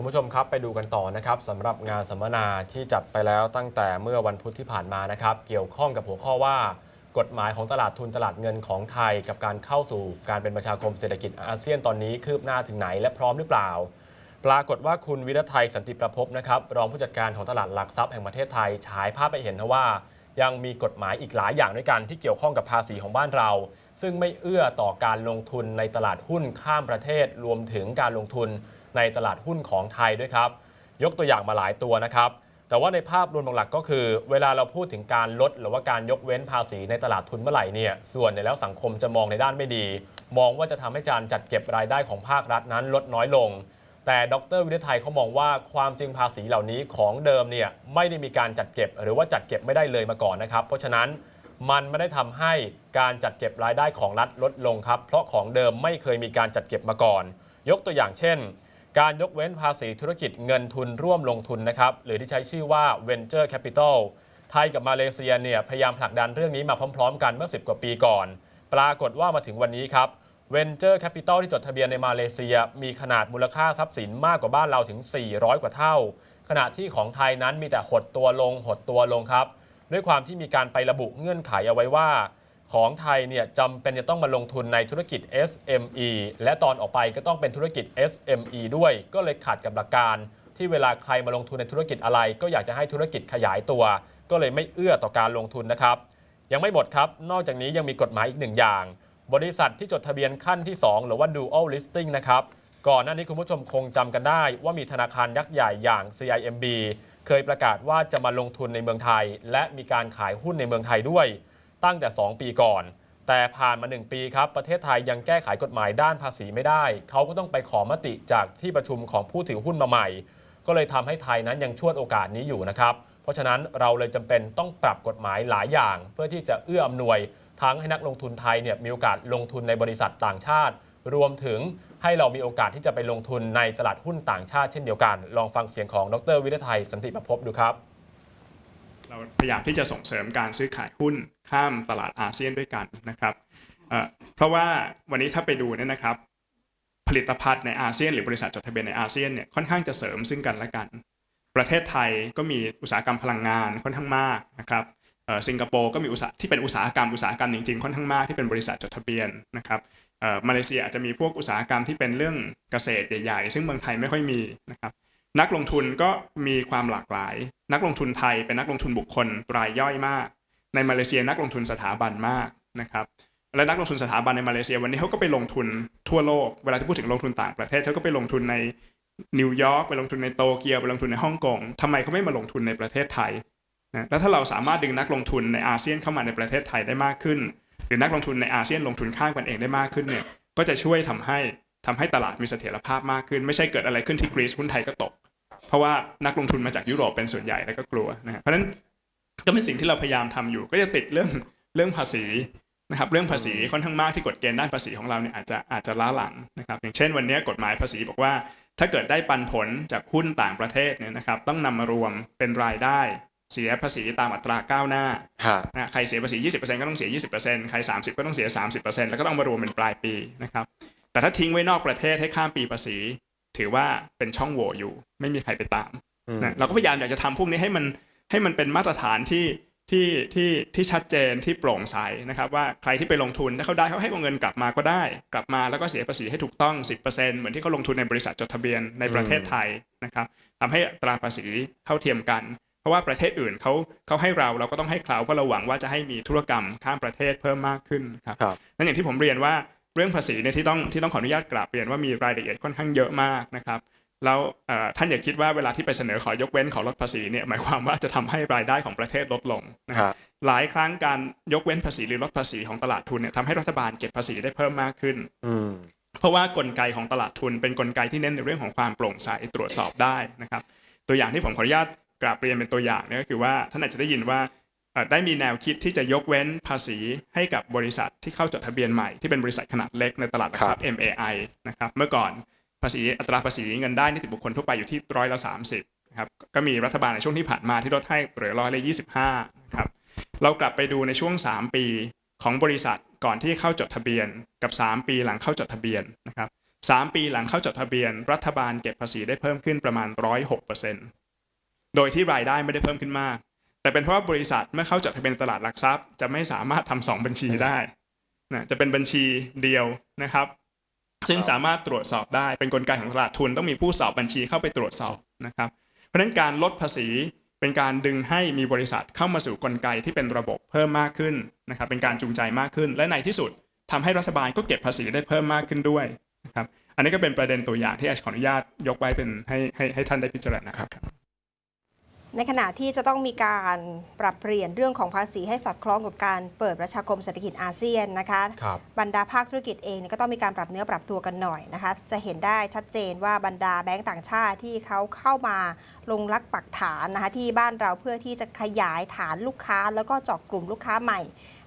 คุณผู้ชมครับไปดูกันต่อนะครับสำหรับงานสัมมนาที่จัดไปแล้วตั้งแต่เมื่อวันพุธที่ผ่านมานะครับ เกี่ยวข้องกับหัวข้อว่า กฎหมายของตลาดทุนตลาดเงินของไทย กับการเข้าสู่การเป็นประชาคมเศรษฐกิจอาเซียนตอนนี้คืบหน้าถึงไหนและพร้อมหรือเปล่า ปรากฏว่าคุณวิรไทยสันติประพบนะครับรองผู้จัดการของตลาดหลักทรัพย์แห่งประเทศไทยฉายภาพไปเห็นว่า ยังมีกฎหมายอีกหลายอย่างด้วยกันที่เกี่ยวข้องกับภาษีของบ้านเรา ซึ่งไม่เอื้อต่อการลงทุนในตลาดหุ้นข้ามประเทศรวมถึงการลงทุน ในตลาดหุ้นของไทยด้วยครับ ยกตัวอย่างมาหลายตัวนะครับ แต่ว่าในภาพรวมหลักๆก็คือ เวลาเราพูดถึงการลดหรือว่าการยกเว้นภาษีในตลาดทุนเมื่อไหร่เนี่ยส่วนใหญ่แล้วสังคมจะมองในด้านไม่ดี มองว่าจะทำให้การจัดเก็บรายได้ของภาครัฐนั้นลดน้อยลง แต่ดรวิทยไทยเขามองว่าความจริงภาษีเหล่านี้ของเดิมเนี่ยไม่ได้มีการจัดเก็บ หรือว่าจัดเก็บไม่ได้เลยมาก่อนนะครับ เพราะฉะนั้นมันไม่ได้ทำให้การจัดเก็บรายได้ของรัฐลดลงครับ เพราะของเดิมไม่เคยมีการจัดเก็บมาก่อน ยกตัวอย่างเช่น การยกเว้นภาษีธุรกิจเงินทุนร่วมลงทุนนะครับหรือที่ใช้ชื่อว่า Venture Capital ไทยกับมาเลเซียเนี่ยพยายามผลักดันเรื่องนี้มาพร้อม ๆ กันเมื่อ 10 กว่าปีก่อน ปรากฏว่ามาถึงวันนี้ครับ Venture Capital ที่จดทะเบียนในมาเลเซีย มีขนาดมูลค่าทรัพย์สินมากกว่าบ้านเราถึง 400 กว่าเท่า ขณะที่ของไทยนั้นมีแต่หดตัวลงหดตัวลงครับ ด้วยความที่มีการไประบุเงื่อนไขเอาไว้ว่า ของไทยเนี่ยจำเป็นจะต้องมาลงทุนในธุรกิจ SME และตอนออกไปก็ต้องเป็นธุรกิจ SME ด้วย ก็เลยขัดกับหลักการ ที่เวลาใครมาลงทุนในธุรกิจอะไร ก็อยากจะให้ธุรกิจขยายตัว ก็เลยไม่เอื้อต่อการลงทุนนะครับ ยังไม่หมดครับ นอกจากนี้ยังมีกฎหมายอีกหนึ่งอย่าง บริษัทที่จดทะเบียนขั้นที่ 2 หรือว่า dual listing นะครับก่อนหน้านี้คุณผู้ชมคงจำกันได้ว่ามีธนาคารยักษ์ใหญ่อย่าง CIMB เคยประกาศว่าจะมาลงทุนในเมืองไทย และมีการขายหุ้นในเมืองไทยด้วย ตั้งแต่ 2 ปีก่อน แต่ผ่านมา 1 ปีครับ ประเทศไทยยังแก้ไขกฎหมายด้านภาษีไม่ได้ เขาก็ต้องไปขอมติจากที่ประชุมของผู้ถือหุ้นมาใหม่ ก็เลยทำให้ไทยนั้นยังชวดโอกาสนี้อยู่นะครับ เพราะฉะนั้นเราเลยจำเป็นต้องปรับกฎหมายหลายอย่าง เพื่อที่จะเอื้ออำนวย ทั้งให้นักลงทุนไทยเนี่ยมีโอกาสลงทุนในบริษัทต่างชาติ รวมถึงให้เรามีโอกาสที่จะไปลงทุนในตลาดหุ้นต่างชาติเช่นเดียวกัน ลองฟังเสียงของดรวิทยไทยสันติประพบดูครับ เราพยายามที่จะส่งเสริมการซื้อขายหุ้นข้ามตลาดอาเซียนด้วยกันนะครับเพราะว่าวันนี้ถ้าไปดูเนี่ยนะครับ ผลิตภัณฑ์ในอาเซียน หรือบริษัทจดทะเบียนในอาเซียนเนี่ยค่อนข้างจะเสริมซึ่งกันและกัน ประเทศไทยก็มีอุตสาหกรรมพลังงานค่อนข้างมากนะครับสิงคโปร์ก็มีอุตสาหที่เป็นอุตสาหกรรมอุตสาหกรรมจริงๆค่อนข้างมากที่เป็นบริษัทจดทะเบียนนะครับมาเลเซียอาจจะมีพวกอุตสาหกรรมที่เป็นเรื่องเกษตรใหญ่ๆ ซึ่งเมืองไทยไม่ค่อยมีนะครับนักลงทุนก็มีความหลากหลาย นักลงทุนไทยเป็นนักลงทุนบุคคลรายย่อยมาก ในมาเลเซียนักลงทุนสถาบันมากนะครับและนักลงทุนสถาบันในมาเลเซียวันนี้เขาก็ไปลงทุนทั่วโลกเวลาที่พูดถึงลงทุนต่างประเทศเขาก็ไปลงทุนในนิวยอร์กไปลงทุนในโตเกียวไปลงทุนในฮ่องกงทำไมเขาไม่มาลงทุนในประเทศไทยนะแล้วถ้าเราสามารถดึงนักลงทุนในอาเซียนเข้ามาในประเทศไทยได้มากขึ้น หรือนักลงทุนในอาเซียนลงทุนข้างกันเองได้มากขึ้นเนี่ยก็จะช่วยทำให้ทำให้ตลาดมีเสถียรภาพมากขึ้น ไม่ใช่เกิดอะไรขึ้นที่กรีซหุ้นไทยก็ตก เพราะว่านักลงทุนมาจากยุโรปเป็นส่วนใหญ่แล้วก็กลัวนะฮะเพราะฉะนั้นก็เป็นสิ่งที่เราพยายามทำอยู่ ก็จะติดเรื่องเรื่องภาษีนะครับเรื่องภาษีค่อนข้างมากที่กฎเกณฑ์ด้านภาษีของเราเนี่ยอาจจะอาจจะล้าหลังนะครับอย่างเช่นวันนี้กฎหมายภาษีบอกว่า ถ้าเกิดได้ปันผลจากหุ้นต่างประเทศเนี่ยนะครับต้องนำมารวมเป็นรายได้เสียภาษีตามอัตราก้าวหน้านะใครเสียภาษี 20%ก็ต้องเสีย 20%ใคร 30 ก็ต้องเสีย 30%แล้วก็ต้องมารวมเป็นปลายปีนะครับแต่ถ้าทิ้งไว้นอกประเทศให้ข้ามปีภาษี ถือว่าเป็นช่องโหว่อยู่ ไม่มีใครไปตามอืมนะเราก็พยายามอยากจะทำพวกนี้ให้มันให้มันเป็นมาตรฐานที่ที่ที่ที่ชัดเจนที่โปร่งใสนะครับว่าใครที่ไปลงทุนถ้าเขาได้เขาให้เอาเงินกลับมาก็ได้ กลับมาแล้วก็เสียภาษีให้ถูกต้อง 10%เหมือนที่เขาลงทุนในบริษัทจดทะเบียนในประเทศไทยนะครับทำให้อัตราภาษีเท่าเทียมกัน เพราะว่าประเทศอื่นเขาเขาให้เราเราก็ต้องให้เขาเพราะเราหวังว่าจะให้มีธุรกรรมข้ามประเทศเพิ่มมากขึ้นครับครับนั่นอย่างที่ผมเรียนว่า เรื่องภาษีเนี่ยที่ต้องที่ต้องขออนุญาตกราบเรียนว่ามีรายละเอียดค่อนข้างเยอะมากนะครับแล้วเอ่อท่านอย่าคิดว่าเวลาที่ไปเสนอขอยกเว้นขอลดภาษีเนี่ยหมายความว่าจะทำให้รายได้ของประเทศลดลงนะคครัรับบหลายครั้งการยกเว้นภาษีหรือลดภาษีของตลาดทุนเนี่ยทำให้รัฐบาลเก็บภาษีได้เพิ่มมากขึ้นอืมเพราะว่ากลไกของตลาดทุนเป็นกลไกที่เน้นในเรื่องของความโปร่งใสตรวจสอบได้นะครับ ตัวอย่างที่ผมขออนุญาตกราบเรียนเป็นตัวอย่างเนี่ยก็คือว่าท่านอาจจะได้ยินว่าเอ่อ ได้มีแนวคิดที่จะยกเว้นภาษีให้กับบริษัทที่เข้าจดทะเบียนใหม่ที่เป็นบริษัทขนาดเล็กในตลาดหลักทรัพย์ MAI นะครับเมื่อก่อนภาษีอัตราภาษีเงินได้นิติบุคคลทั่วไปอยู่ที่ร้อยละ30นะครับก็มีรัฐบาลในช่วงที่ผ่านมาที่ลดให้เหลือร้อยละ25นะครับเรากลับไปดูในช่วง 3 ปีของบริษัทก่อนที่เข้าจดทะเบียน กับ 3 ปีหลังเข้าจดทะเบียนนะครับ3ปีหลังเข้าจดทะเบียน รัฐบาลเก็บภาษีได้เพิ่มขึ้นประมาณ 106%โดยที่รายได้ไม่ได้เพิ่มขึ้นมาก แต่เป็นเพราะว่าบริษัทเมื่อเข้าจดทะเบียนตลาดหลักทรัพย์ จะไม่สามารถทำสองบัญชีได้นะจะเป็นบัญชีเดียวนะครับ ซึ่งสามารถตรวจสอบได้เป็นกลไกของตลาดทุนต้องมีผู้สอบบัญชีเข้าไปตรวจสอบนะครับ เพราะฉะนั้นการลดภาษีเป็นการดึงให้มีบริษัทเข้ามาสู่กลไกที่เป็นระบบเพิ่มมากขึ้นนะครับ เป็นการจูงใจมากขึ้น และในที่สุดทำให้รัฐบาลก็เก็บภาษีได้เพิ่มมากขึ้นด้วยนะครับ อันนี้ก็เป็นประเด็นตัวอย่างที่อาจขออนุญาตยกไว้เป็นให้ให้ให้ท่านได้พิจารณาครับ ในขณะที่จะต้องมีการปรับเปลี่ยนเรื่องของภาษีให้สอดคล้องกับการเปิดประชาคมเศรษฐกิจอาเซียนนะคะครับบรรดาภาคธุรกิจเองเนี่ยก็ต้องมีการปรับเนื้อปรับตัวกันหน่อยนะคะ จะเห็นได้ชัดเจนว่าบรรดาแบงก์ต่างชาติที่เขาเข้ามาลงรักปักฐานนะคะที่บ้านเราเพื่อที่จะขยายฐานลูกค้า แล้วก็เจาะกลุ่มลูกค้าใหม่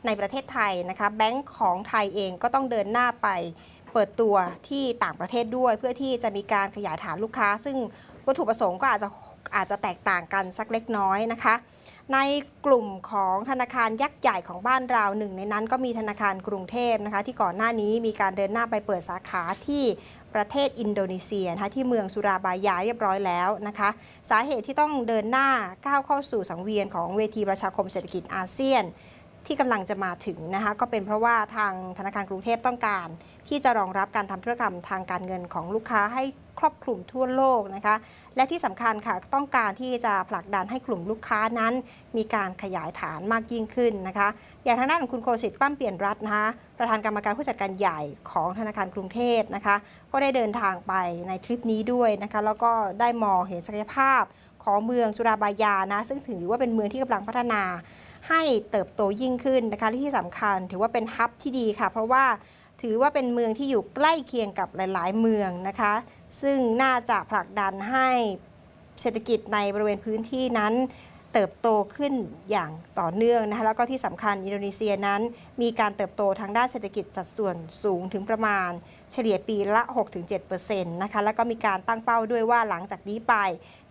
ในประเทศไทยนะคะแบงก์ของไทยเองก็ต้องเดินหน้าไปเปิดตัวที่ต่างประเทศด้วย เพื่อที่จะมีการขยายฐานลูกค้า ซึ่งวัตถุประสงค์ก็อาจจะ อาจจะแตกต่างกันสักเล็กน้อยนะคะ ในกลุ่มของธนาคารยักษ์ใหญ่ของบ้านเราหนึ่ง ในนั้นก็มีธนาคารกรุงเทพนะคะ ที่ก่อนหน้านี้มีการเดินหน้าไปเปิดสาขาที่ประเทศอินโดนีเซียนะคะที่เมืองสุราบายาเรียบร้อยแล้วนะคะ สาเหตุที่ต้องเดินหน้าก้าวเข้าสู่สังเวียนของเวทีประชาคมเศรษฐกิจอาเซียน ที่กำลังจะมาถึงนะคะก็เป็นเพราะว่าทางธนาคารกรุงเทพต้องการ ที่จะรองรับการทำธุรกรรมทางการเงินของลูกค้าให้ ครอบคลุมทั่วโลกนะคะ และที่สำคัญค่ะต้องการที่จะผลักดันให้กลุ่มลูกค้านั้น มีการขยายฐานมากยิ่งขึ้นนะคะ อย่างทางด้านของคุณโคสิตปั้มเปลี่ยนรัตน์นะคะประธานกรรมการผู้จัดการใหญ่ของธนาคารกรุงเทพนะคะ ก็ได้เดินทางไปในทริปนี้ด้วยนะคะ แล้วก็ได้มองเห็นศักยภาพของเมืองสุราบายานะ ซึ่งถือว่าเป็นเมืองที่กำลังพัฒนาให้เติบโตยิ่งขึ้นนะคะและที่สำคัญถือว่าเป็นฮับที่ดีค่ะ เพราะว่า ถือว่าเป็นเมืองที่อยู่ใกล้เคียงกับหลาย ๆ เมืองนะคะ ซึ่งน่าจะผลักดันให้เศรษฐกิจในบริเวณพื้นที่นั้นเติบโตขึ้นอย่างต่อเนื่องนะคะแล้วก็ที่สำคัญอินโดนีเซียนั้น มีการเติบโตทางด้านเศรษฐกิจสัดส่วนสูงถึงประมาณ เฉลี่ยปีละ 6-7%นะคะแล้วก็มีการตั้งเป้าด้วยว่าหลังจากนี้ไป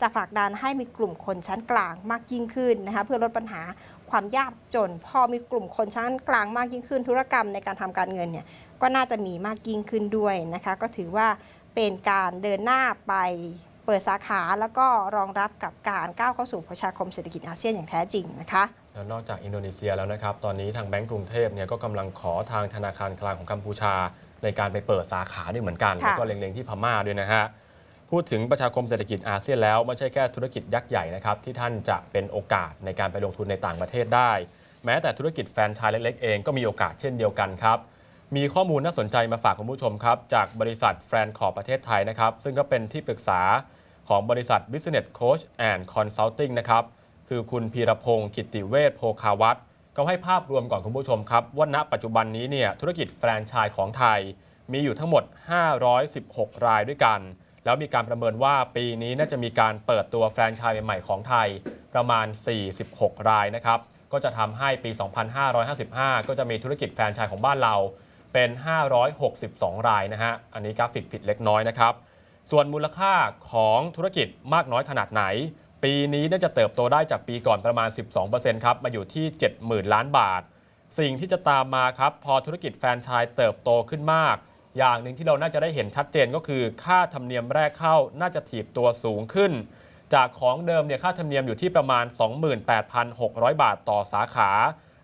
จะผลักดันให้มีกลุ่มคนชั้นกลางมากยิ่งขึ้นนะคะเพื่อลดปัญหา ความยากจน พอมีกลุ่มคนชั้นกลางมากยิ่งขึ้นธุรกรรมในการทำการเงินเนี่ยก็น่าจะมีมากยิ่งขึ้นด้วยนะคะ ก็ถือว่าเป็นการเดินหน้าไปเปิดสาขาแล้วก็รองรับกับการก้าวเข้าสู่ประชาคมเศรษฐกิจอาเซียนอย่างแท้จริงนะคะแล้วนอกจากอินโดนีเซียแล้วนะครับ ตอนนี้ทางแบงก์กรุงเทพเนี่ยก็กำลังขอทางธนาคารกลางของกัมพูชา ในการไปเปิดสาขาด้วยเหมือนกันค่ะแล้วก็เล็งๆที่พม่าด้วยนะฮะ พูดถึงประชาคมเศรษฐกิจอาเซียนแล้วไม่ใช่แค่ธุรกิจยักษ์ใหญ่นะครับที่ท่านจะเป็นโอกาสในการไปลงทุนในต่างประเทศได้ แม้แต่ธุรกิจแฟรนไชส์เล็กๆเองก็มีโอกาสเช่นเดียวกันครับมีข้อมูลน่าสนใจมาฝากคุณผู้ชมครับ จากบริษัทแฟรนคอร์ประเทศไทยนะครับซึ่งก็เป็นที่ปรึกษาของบริษัท Business Coach and Consulting นะครับคือคุณพีรพงศ์กิติเวชโพคาวัตรก็ให้ภาพรวมก่อนคุณผู้ชมครับว่าณปัจจุบันนี้เนี่ยธุรกิจแฟรนไชส์ของไทย มีอยู่ทั้งหมด 516 รายด้วยกัน แล้วมีการประเมินว่าปีนี้น่าจะมีการเปิดตัวแฟรนไชส์ใหม่ๆของไทยประมาณ 46 รายนะครับ ก็จะทำให้ปี 2555 ก็จะมีธุรกิจแฟรนไชส์ของบ้านเราเป็น 562 รายนะฮะ อันนี้กราฟิกผิดเล็กน้อยนะครับ ส่วนมูลค่าของธุรกิจมากน้อยขนาดไหน ปีนี้น่าจะเติบโตได้จากปีก่อนประมาณ 12%ครับ มาอยู่ที่ 70,000 ล้านบาท สิ่งที่จะตามมาครับ พอธุรกิจแฟรนไชส์เติบโตขึ้นมาก อย่างหนึ่งที่เราน่าจะได้เห็นชัดเจนก็คือค่าธรรมเนียมแรกเข้าน่าจะถีบตัวสูงขึ้น จากของเดิมเนี่ยค่าธรรมเนียมอยู่ที่ประมาณ 28,600 บาทต่อสาขา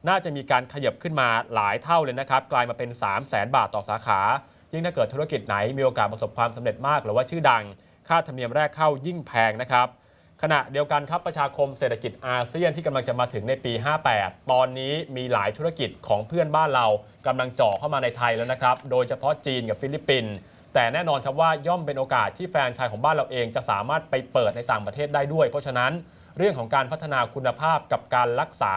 น่าจะมีการขยับขึ้นมาหลายเท่าเลยนะครับ กลายมาเป็น 3 0 0 0 0 0บาทต่อสาขา ยิ่งถ้าเกิดธุรกิจไหนมีโอกาสประสบความสำเร็จมาก หรือว่าชื่อดัง ค่าธรรมเนียมแรกเข้ายิ่งแพงนะครับ ขณะเดียวกันครับประชาคมเศรษฐกิจอาเซียนที่กำลังจะมาถึงในปี 58 ตอนนี้มีหลายธุรกิจของเพื่อนบ้านเรากำลังเจ่อเข้ามาในไทยแล้วนะครับ โดยเฉพาะจีนกับฟิลิปปินส์แต่แน่นอนครับว่าย่อมเป็นโอกาสที่แฟนชายของบ้านเราเองจะสามารถไปเปิดในต่างประเทศได้ด้วย เพราะฉะนั้นเรื่องของการพัฒนาคุณภาพกับการรักษา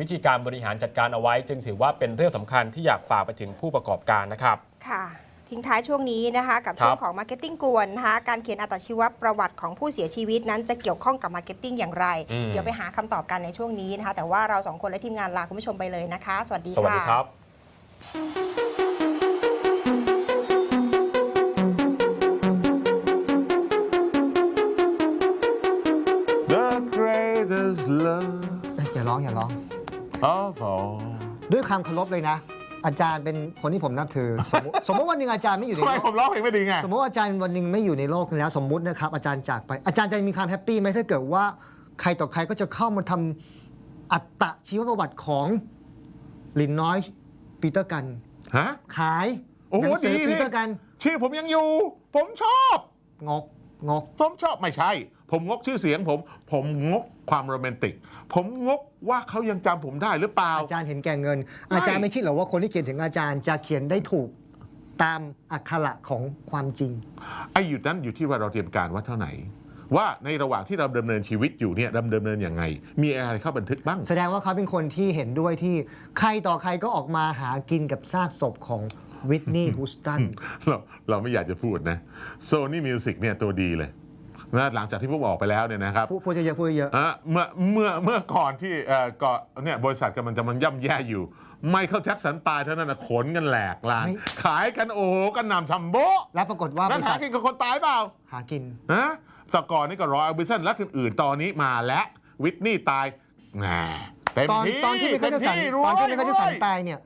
วิธีการบริหารจัดการเอาไว้ จึงถือว่าเป็นเรื่องสำคัญที่อยากฝากไปถึงผู้ประกอบการนะครับค่ะ ทิ้งท้ายช่วงนี้นะคะกับช่วงของ Marketing กวนนะคะการเขียนอัตชีวประวัติของผู้เสียชีวิตนั้นจะเกี่ยวข้องกับ Marketing อย่างไรอืมเดี๋ยวไปหาคำตอบกันในช่วงนี้นะคะแต่ว่าเราสองคนและทีมงานลาคุณผู้ชมไปเลยนะคะ สวัสดีสวัสค่ะดีครับ The greatest love เอ้ยอย่าร้องอย่าร้อง of all ด้วยความเคารพเลยนะ อาจารย์เป็นคนที่ผมนับถือ สมมติสมมติวันหนึ่งอาจารย์ไม่อยู่ในทำไมโลกผมร้องเพลงไม่ดีไง สมมติว่าอาจารย์วันหนึ่งไม่อยู่ในโลกนี้แล้วสมมุตินะครับ อาจารย์จากไป อาจารย์จะมีความแฮปปี้ไหมถ้าเกิดว่าใครต่อใครก็จะเข้ามาทำอัตชีวประวัติของลินน้อยปีเตอร์กัน ฮะ ขายโอ้โหหนังสืดีปีนี่เตอร์กัน ชื่อผมยังอยู่ ผมชอบ งก งก ผมชอบไม่ใช่ ผมงกชื่อเสียงผม ผมงกความโรแมนติก ผมงกว่าเขายังจำผมได้หรือเปล่า อาจารย์เห็นแก่เงินไม่อาจารย์ไม่คิดหรอกว่าคนที่เขียนถึงอาจารย์จะเขียนได้ถูกตามอักขระของความจริง ไอ้อยู่นั้นอยู่ที่ว่าเราเตรียมการว่าเท่าไหร่ว่าในระหว่างที่เราดำเนินชีวิตอยู่เนี่ยดำเนินยังไง มีอะไรเข้าบันทึกบ้าง แสดงว่าเขาเป็นคนที่เห็นด้วยที่ใครต่อใครก็ออกมาหากินกับซากศพของ วิทนีย์ฮูสตันเราเราไม่อยากจะพูดนะโซนี่มิวสิกเนี่ยตัวดีเลยนะหลังจากที่ผมออกไปแล้วเนี่ยนะครับพูดพูดเยอะๆพูดเยอะอะเมื่อเมื่อเมื่อก่อนที่เอ่อก่อนเนี่ยบริษัทกำลังจะมันย่ำแย่อยู่ไมเคิลแจ็คสันตายเท่านั้นนะขนกันแหลกลานเฮ้ยขายกันโอ้โหกันหนำชัมโบ้แล้วปรากฏว่าบนั่นริหาษัทกินกับคนตายเปล่า หากินฮะแต่ก่อนนี่ก็รออัลบิสันและอื่นๆตอนนี้มาแล้ววิทนี่ตายแหมเต็มตอนที่ตอนที่ไมเคิลแจ็คสันต็ตอนที่ไมรวยเคิลแจ็คสันรวยตายเนี่ย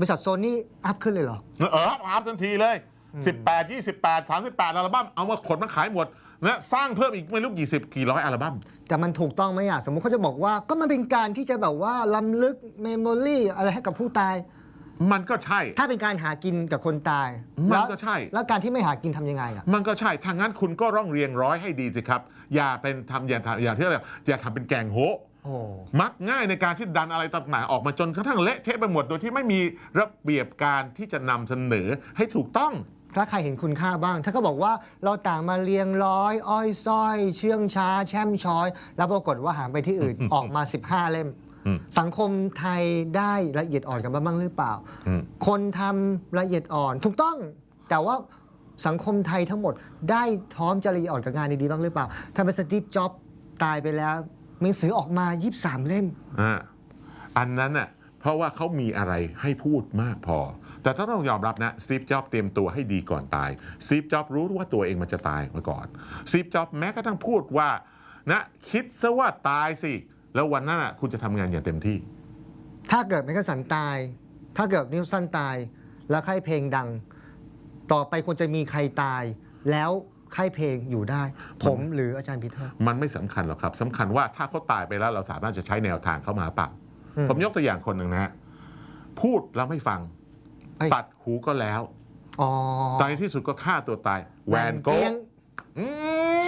บริษัทโซนี่อัพขึ้นเลยเหรอ เอออัพทันทีเลย 18 28 38 อัลบั้มเอามาขนมาขายหมดนะสร้างเพิ่มอีกไม่รู้กี่สิบกี่ร้อยอัลบั้ม แต่มันถูกต้องไหมอะ สมมุติเขาจะบอกว่าก็มันเป็นการที่จะแบบว่าล้ำลึกเมมโมรีอะไรให้กับผู้ตาย มันก็ใช่ ถ้าเป็นการหากินกับคนตาย มันแล้วก็ใช่ แล้วการที่ไม่หากินทำยังไงอะ มันก็ใช่ทางนั้นคุณก็ร่องเรียงร้อยให้ดีสิครับ อย่าเป็นทำอย่าทำอย่าที่เรียกอย่าทำเป็นแกงโฮะโอ้ มักง่ายในการที่ดันอะไรต่างๆออกมาจนกระทั่งเละเทะไปหมดโดยที่ไม่มีระเบียบการที่จะนำเสนอให้ถูกต้อง ถ้าใครเห็นคุณค่าบ้าง ถ้าเขาบอกว่าเราต่างมาเรียงร้อย อ้อยส้อย เชื่องช้า แช่มช้อย แล้วปรากฏว่าหางไปที่อื่น ออกมา 15 เล่ม อืมสังคมไทยได้ละเอียดอ่อนกันบ้างหรือเปล่า อืม คนทำละเอียดอ่อนถูกต้อง แต่ว่าสังคมไทยทั้งหมดได้พร้อมจะละเอียดอ่อนกับงานดีๆบ้างหรือเปล่าถ้าเป็นสตีฟจ็อบส์ตายไปแล้ว หนังสือออกมา 23 เล่ม อ่าอันนั้นน่ะเพราะว่าเขามีอะไรให้พูดมากพอ แต่ถ้าต้องยอมรับนะสตีฟจ็อบเตรียมตัวให้ดีก่อนตายสตีฟจ็อบรู้ว่าตัวเองมันจะตายมาก่อนสตีฟจ็อบแม้กระทั่งพูดว่านะคิดซะว่าตายสิ แล้ววันนั้นน่ะคุณจะทำงานอย่างเต็มที่ ถ้าเกิดไมเคิลสันตาย ถ้าเกิดนิวสันตาย แล้วค่ายเพลงดัง ต่อไปควรจะมีใครตาย แล้ว ค่ายเพลงอยู่ได้ ผมหรืออาจารย์พีเตอร์ มันไม่สำคัญหรอกครับสำคัญว่าถ้าเขาตายไปแล้วเราสามารถจะใช้แนวทางเข้ามาเปล่าอืมผมยกตัวอย่างคนหนึ่งนะฮะพูดแล้วไม่ฟังเอ้ยตัดหูก็แล้วอ๋อตอนที่สุดก็ฆ่าตัวตาย แวนโกเตียะงอืม